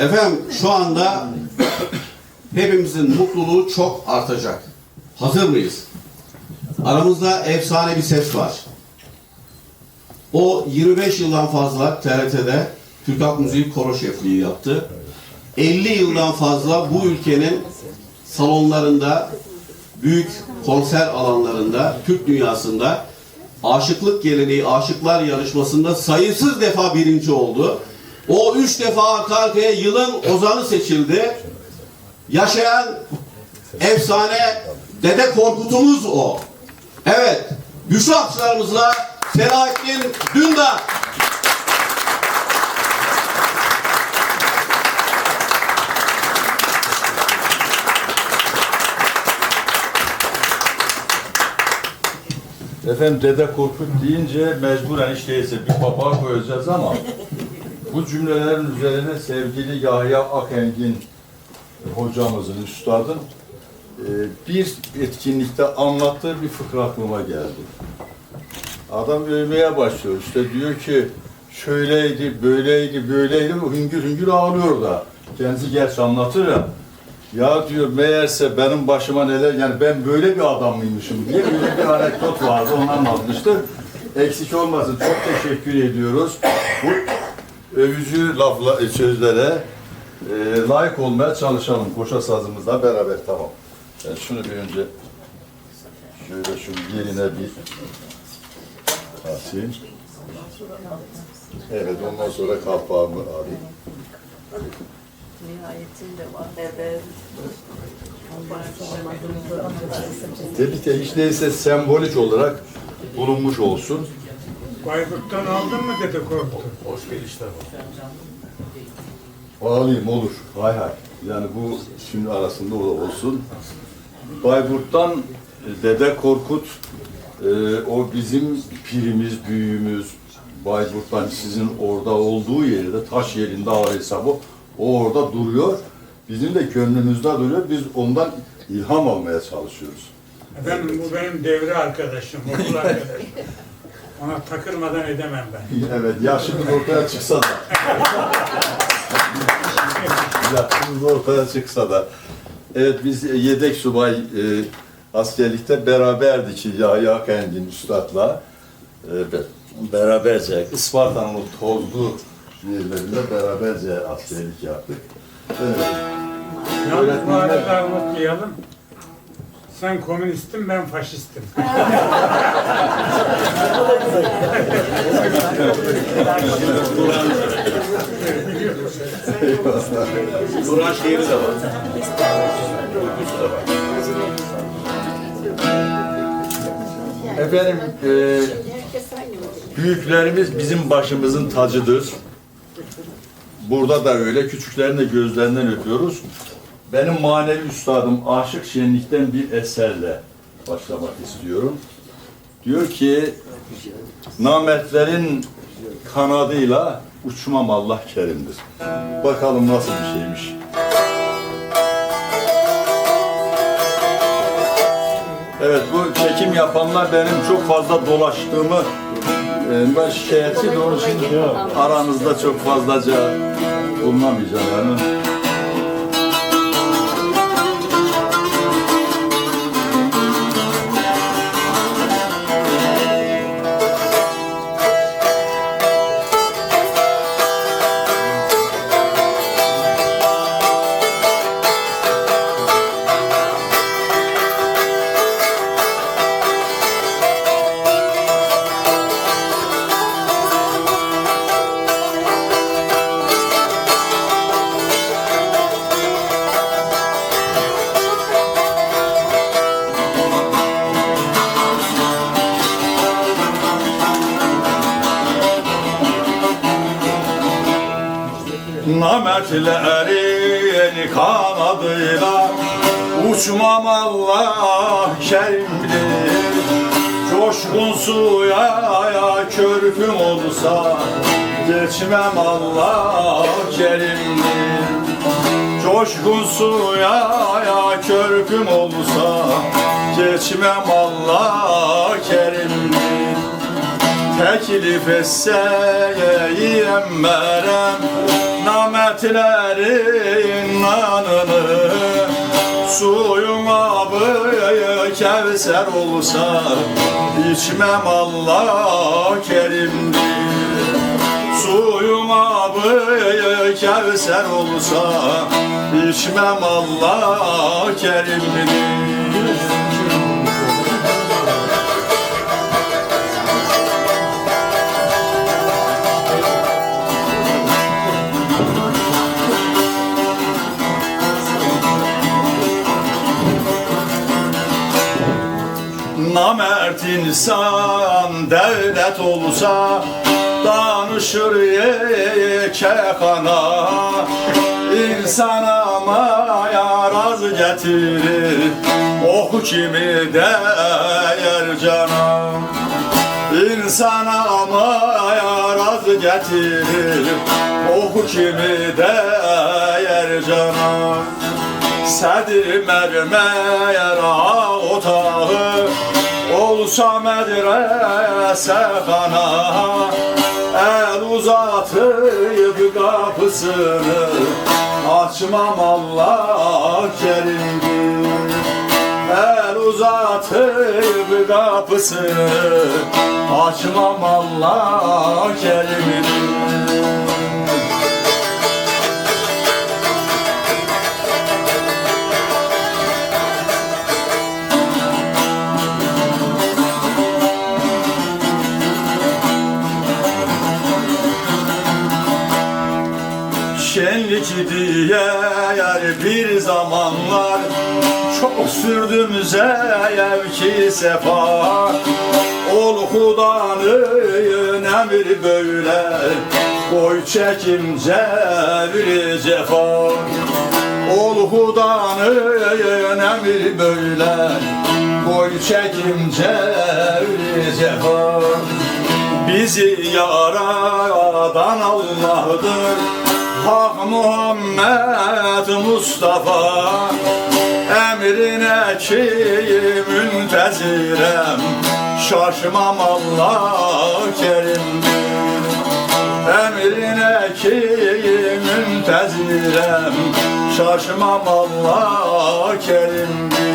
Efendim şu anda hepimizin mutluluğu çok artacak. Hazır mıyız? Aramızda efsane bir ses var. O 25 yıldan fazla TRT'de Türk Halk Müziği koro şefliği yaptı. 50 yıldan fazla bu ülkenin salonlarında, büyük konser alanlarında, Türk dünyasında aşıklık geleneği, aşıklar yarışmasında sayısız defa birinci oldu. O üç defa arka arkaya yılın ozanı seçildi. Yaşayan efsane Dede Korkut'umuz o. Evet, güçlü alkışlarımızla Selahattin Dündar. Efendim Dede Korkut deyince mecburen değilse bir papağan koyacağız ama bu cümlelerin üzerine sevgili Yahya Akengin hocamızın, üstadın e, bir etkinlikte anlattığı bir fıkra aklıma geldi. Adam övmeye başlıyor. İşte diyor ki şöyleydi, böyleydi, böyleydi. Hüngür hüngür ağlıyor da. Kendisi gerçi anlatır ya. Ya diyor meğerse benim başıma neler yani ben böyle bir adam mıymışım diye böyle bir anekdot vardı onu anlatmıştı. Eksik olmasın çok teşekkür ediyoruz. Bu övücü lafla, sözlere e, layık olmaya çalışalım koşa sazımızla beraber tamam. Ben şunu bir önce şöyle şu yerine bir atayım. Evet ondan sonra kalpağımı alayım. Nihayetinde var. Evet. Tabii hiç değilse sembolik olarak bulunmuş olsun. Bayburt'tan aldın mı Dede Korkut'u? Alayım olur. Hay hay. Yani bu şimdi arasında o da olsun. Bayburt'tan e, Dede Korkut e, o bizim pirimiz, büyüğümüz Bayburt'tan sizin orada olduğu yerde taş yerinde ağır hesabı o orada duruyor. Bizim de gönlümüzde duruyor. Biz ondan ilham almaya çalışıyoruz. Efendim bu benim devre arkadaşım, okul arkadaşım. Ona takılmadan edemem ben. Evet, yaşımız ortaya çıksa da. yaşımız ortaya çıksa da. Evet, biz yedek subay e, askerlikte beraberdik Yahya Kendin Üstad'la. E, be- beraberce, Isparta'nın o tozlu yerlerinde beraberce askerlik yaptık. Evet. Yalnız bu arada unutmayalım. Sen komünistin, ben faşistim. Kur'an şiiri de var. Efendim, e, büyüklerimiz bizim başımızın tacıdır. Burada da öyle, küçüklerin de gözlerinden öpüyoruz. Benim manevi üstadım Aşık Şenlik'ten bir eserle başlamak istiyorum. Diyor ki, nametlerin kanadıyla uçmam Allah kerimdir. Bakalım nasıl bir şeymiş. Evet bu çekim yapanlar benim çok fazla dolaştığımı e, ben şikayetçi de aranızda çok fazlaca bulunamayacağım yani. Nametlerin kanadıyla uçmam Allah kerimdir Coşkun suya ya körpüm olsa geçmem Allah kerimdir. Coşkun suya ya körpüm olsa geçmem Allah kerimdir. Teklif etse yiyem merem Nametlerin nanını Suyun abı kevser olsa içmem Allah kerimdir. Suyun abı kevser olsa içmem Allah kerimdir Namert insan devlet olsa Danışır yekekana İnsan ama yaraz getirir Oku kimi değer cana. İnsan ama yaraz getirir Oku kimi değer cana. Sədir mərmər otağı Olsa mədrəsə xana Əl uzatıb qapısını Açmam Allah kerimdir. El uzatıb qapısını Açmam Allah kerimdir diye yer bir zamanlar Çok sürdüm zevki sefa. Ol hudanın emri böyle Koy çekimce bir cefa. Ol hudanın emri böyle Koy çekimce bir cefa. Bizi yaradan Allah'dır Hak Muhammed Mustafa Emrine ki müntezirem Şaşmam Allah kerimdir Emrine ki müntezirem Şaşmam Allah kerimdir